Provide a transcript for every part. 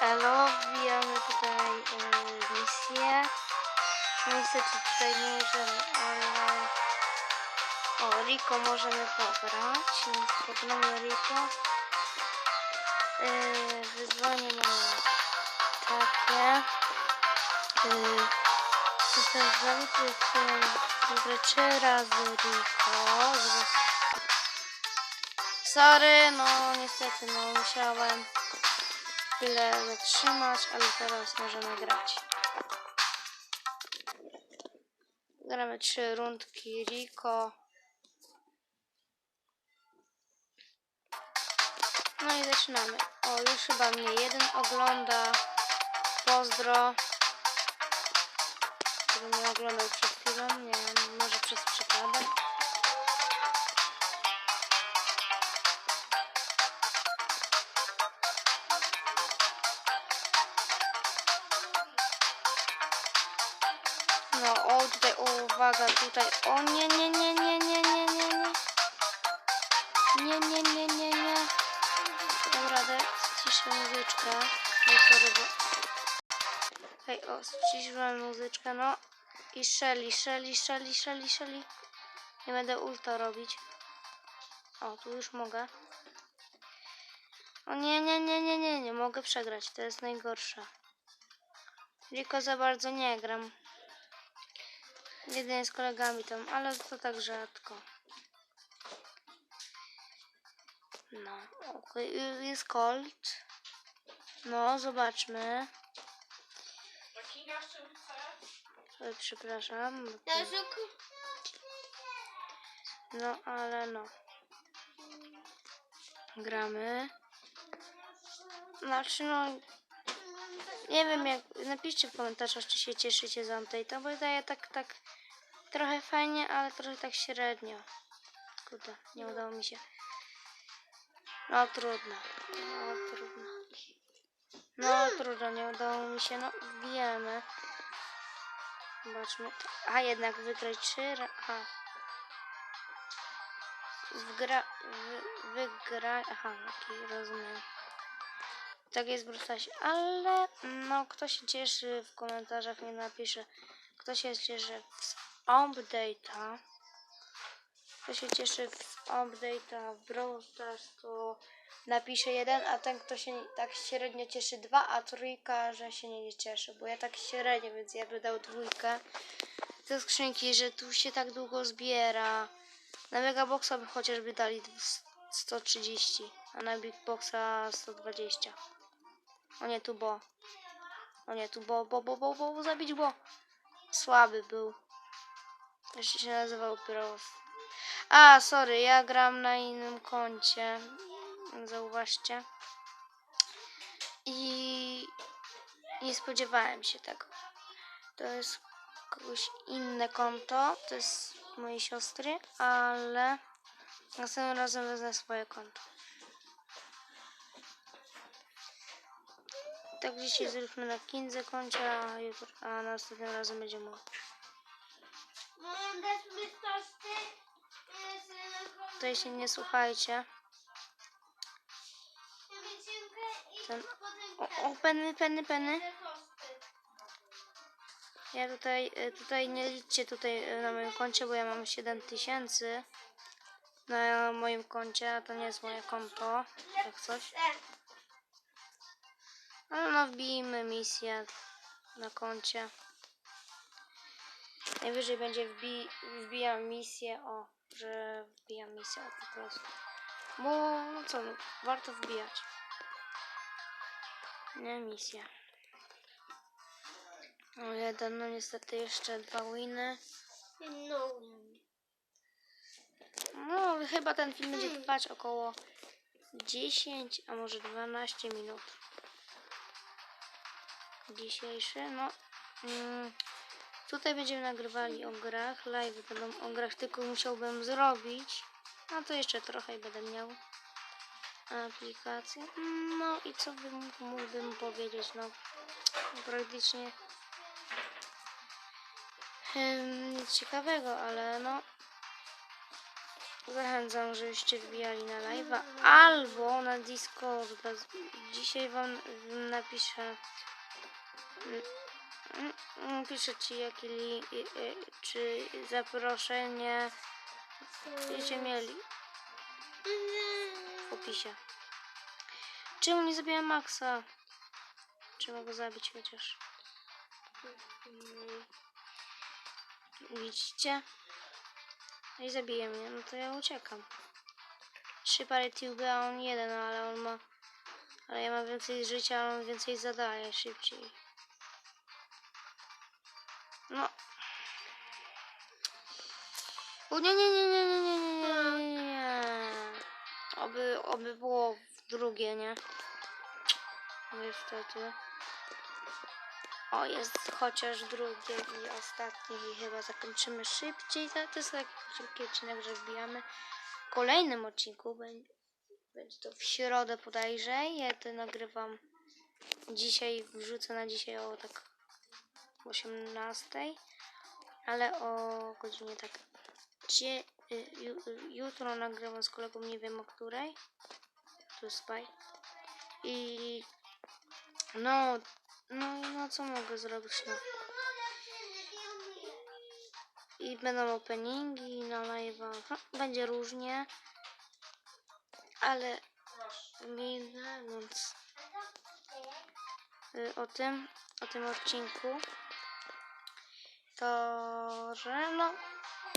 Elo, wbijamy tutaj y, misję. No Niestety tutaj nie możemy, ale... O, Rico możemy pobrać, więc pobramy Rico. Yy, wyzwanie mamy takie. Yy, zawity, które trzy razy Rico. Sorry, no niestety, no musiałem chwilę zatrzymać, ale teraz możemy grać. Gramy trzy rundki Rico. No i zaczynamy. O, już chyba mnie jeden ogląda. Pozdro. Który mnie oglądał przed chwilą, nie wiem, może przez przypadek. Uwaga, tutaj, o nie, nie, nie, nie, nie, nie, nie, nie. Nie, nie, nie, nie, nie. Dam radę, ściszę muzyczkę. Hej, o, ściszyłem muzyczkę, no. I Shelly, Shelly, Shelly, Shelly, Shelly. Nie będę ulta robić. O, tu już mogę. O nie, nie, nie, nie, nie, nie mogę przegrać, to jest najgorsze. Rico za bardzo nie gram. Jedynie z kolegami tam, ale to tak rzadko. No, okej, y, jest Colt. No, zobaczmy. Oj, przepraszam. No, ale no. Gramy. Znaczy, no. Nie wiem, jak. Napiszcie w komentarzach, czy się cieszycie z Update'a, bo daje tak, tak. Trochę fajnie, ale trochę tak średnio. Kurde, nie udało mi się. No trudno. No trudno. No trudno, nie udało mi się. No wbijemy. Zobaczmy. A jednak wygrać trzy Aha. Wgra... Wy... Wygra... Aha, rozumiem. Tak jest Brustasie. Ale no, kto się cieszy w komentarzach nie napisze. Kto się cieszy z update'a. Kto się cieszy z update'a w Brawl Stars, to napisze jeden, a ten, kto się tak średnio cieszy dwa, a trójka, że się nie cieszy, bo ja tak średnio, więc ja bym dał dwójkę. Te skrzynki, że tu się tak długo zbiera. Na Megaboxa by chociażby dali dw- 130, a na Big Boxa 120. O nie, tu bo. O nie, tu bo, bo, bo, bo, bo zabić bo. Słaby był. Jeszcze się nazywał Pyros. A, sorry, ja gram na innym koncie. Zauważcie. I nie spodziewałem się tego. To jest kogoś inne konto. To jest mojej siostry, ale następnym razem wezmę swoje konto. Tak dzisiaj zróbmy na Kindze koncie, a, jutro, a następnym razem będzie. Tutaj się nie słuchajcie. Ten... O, o, penny, penny, penny. Ja tutaj, y, tutaj nie liczcie tutaj y, na moim koncie, bo ja mam 7000 na moim koncie, a to nie jest moje konto, jak coś. Ale no wbijmy misję na koncie. Najwyżej będzie wbi wbijam misję, o, że wbijam misję o, po prostu. Bo, no co, no, warto wbijać. Nie misja. O jeden, no niestety jeszcze dwa winy. No, chyba ten film będzie trwać około 10, a może 12 minut. Dzisiejszy, no. Mm, tutaj będziemy nagrywali o grach. Live będą o grach, tylko musiałbym zrobić. A to jeszcze trochę i będę miał aplikację. No i co bym mógłbym powiedzieć? No, praktycznie nic ciekawego, ale no zachęcam, żebyście wbijali na live'a albo na Discorda. Dzisiaj wam napiszę napiszę ci jaki li, y, czy zaproszenie będziecie mieli w opisie. Czemu nie zabiłem Maxa? Trzeba go zabić chociaż. Widzicie? No i zabije mnie, no to ja uciekam. Trzy pary tube, a on jeden, ale on ma... Ale ja mam więcej życia, a on więcej zadaje szybciej. No. O nie, nie, nie, nie, nie, nie, nie, nie, nie. Oby, oby było w drugie, nie? Niestety. O, jest chociaż drugie i ostatnie i chyba zakończymy szybciej. To jest taki szybki odcinek, że wbijamy. W kolejnym odcinku będzie, będzie to w środę podajże. Ja to nagrywam dzisiaj, wrzucę na dzisiaj o tak 18, ale o godzinie tak dzie, y, ju, jutro nagrywam z kolegą, nie wiem o której. Tu spaj. I no, no no co mogę zrobić, no. I będą openingi na live'ach. No, będzie różnie. Ale wymieniając y, o tym, o tym odcinku, to że no,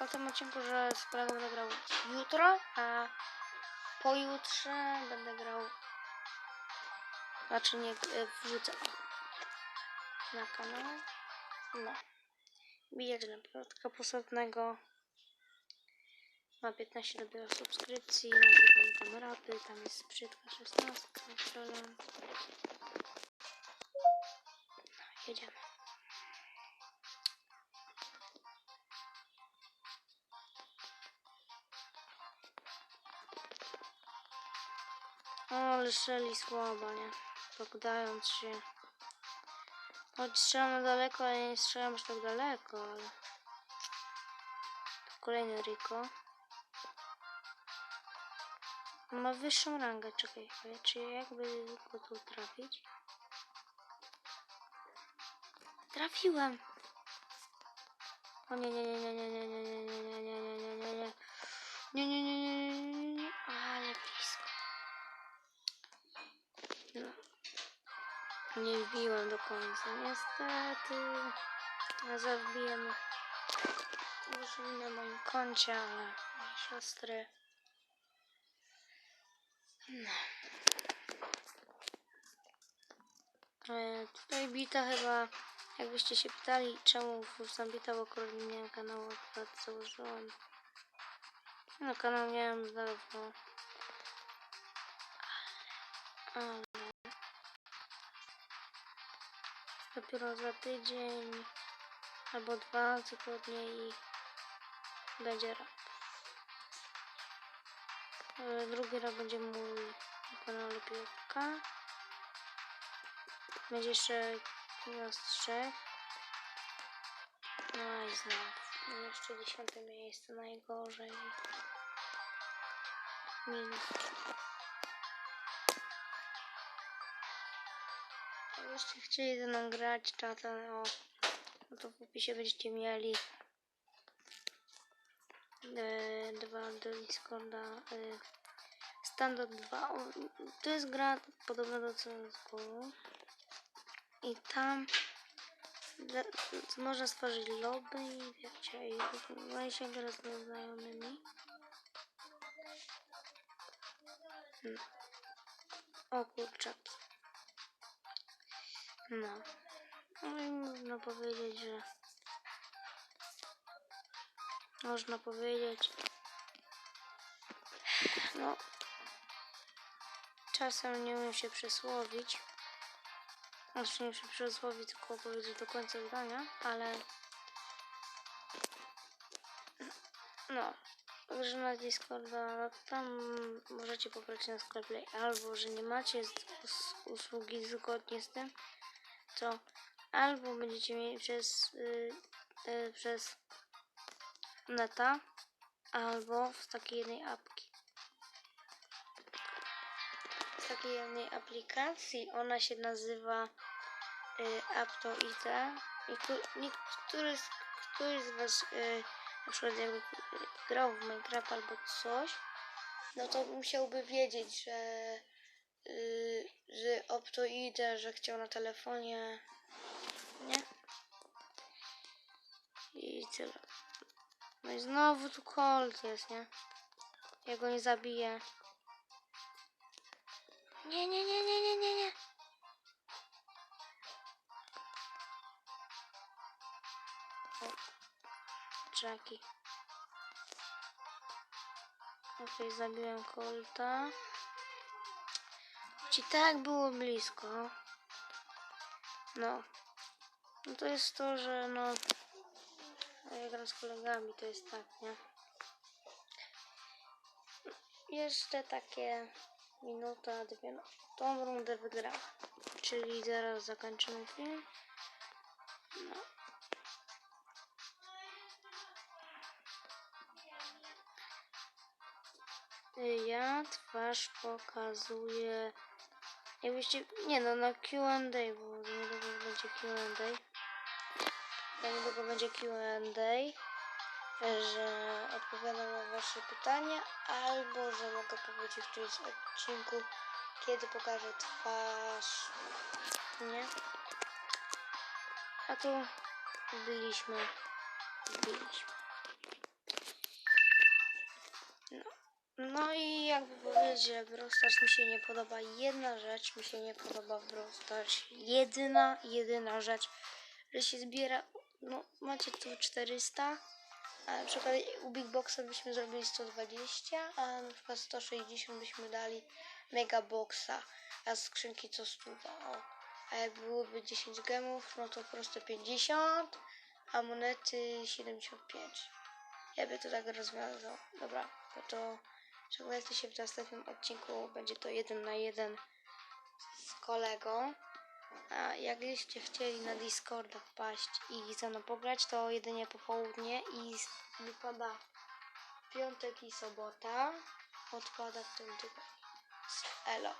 o tym odcinku, że kolegą będę grał jutro, a pojutrze będę grał znaczy nie y, wrzucę na kanał. No. Bijać na Piotrka Posadznego. Ma 15 dopiero subskrypcji. Nagrywamy tam rapy. Tam jest brzydka 16. Kontrola. No, jedziemy. O, ale szeli słabo, nie? Pogdając się. Choć strzelam daleko, ale nie strzelam aż tak daleko, ale... Kolejny Rico. Ma wyższą rangę, czekaj, czy jakby go tu trafić? Trafiłem! O nie, nie, nie, nie, nie, nie, nie, nie, nie, nie, nie, nie, nie, nie. Nie, nie, nie, nie, nie, nie, nie, ale Nie wbiłem do końca, niestety. A. Może nie na moim koncie, ale mojej siostry. No. E, tutaj bita chyba, jakbyście się pytali, czemu wrzucam bita, bo akurat nie miałem kanału, akurat założyłam. No kanał miałem dawno. Ale dopiero za tydzień albo dwa tygodnie i będzie rap. E, Drugi rap będzie mój na kanale. Będzie jeszcze nas trzech. No i znowu. Jeszcze dziesiąte miejsce najgorzej. Minus. Jakbyście chcieli ze mną grać czatem, o, no to w opisie będziecie mieli e, dwa do Discorda. E, standard 2. O, to jest gra podobna do CSGO. I tam da, można stworzyć lobby i wiecie, i no się gra z znajomymi. Hmm. O kurczaki. No. No i można powiedzieć, że można powiedzieć no czasem nie umiem się przysłowić. Znaczy nie się przysłowić, tylko powiedzieć do końca zdania, ale no Także na Discorda, tam możecie pobrać na sklepie, albo że nie macie usługi zgodnie z tym, to albo będziecie mieli przez, y, y, przez neta, albo z takiej jednej apki. Z takiej jednej aplikacji, ona się nazywa y, AppToIT i ku- niektóry z, któryś z was y, na przykład jakby y, grał w Minecraft albo coś, no to musiałby wiedzieć, że y, że AppToIT, że chciał na telefonie, nie? I tyle. No i znowu tu Colt jest, nie? Ja go nie zabiję. Nie, nie, nie, nie, nie, nie, nie. Jackie. Okej, zabiłem Colta. Ci tak było blisko. No. No to jest to, że no... Ja gram z kolegami, to jest tak, nie? Jeszcze takie minuta, dwie, no. Tą rundę wygrałem. Czyli zaraz zakończymy film. No. Ja twarz pokazuję. Jakbyście. Nie no, na QA, bo niedługo będzie QA. Ja niedługo będzie QA, że odpowiadam na Wasze pytania, albo że mogę powiedzieć w którymś odcinku, kiedy pokażę twarz. Nie? A tu byliśmy. Byliśmy. No i jakby powiedzieć, że Brawl Stars mi się nie podoba. Jedna rzecz mi się nie podoba w Brawl Stars. Jedyna, jedyna rzecz, że się zbiera, no macie tu 400, a na przykład u Big Boxa byśmy zrobili 120, a na przykład 160 byśmy dali Mega Boxa, a skrzynki co stuwa, o. A jak byłoby 10 gemów, no to po prostu 50, a monety 75. Ja by to tak rozwiązał. Dobra, no to żegnajcie się w następnym odcinku. Będzie to jeden na jeden z kolegą. A jakbyście chcieli na Discorda wpaść i ze mną pograć, to jedynie popołudnie i s- wypada piątek i sobota. Odpada w tym tygodniu. Elo.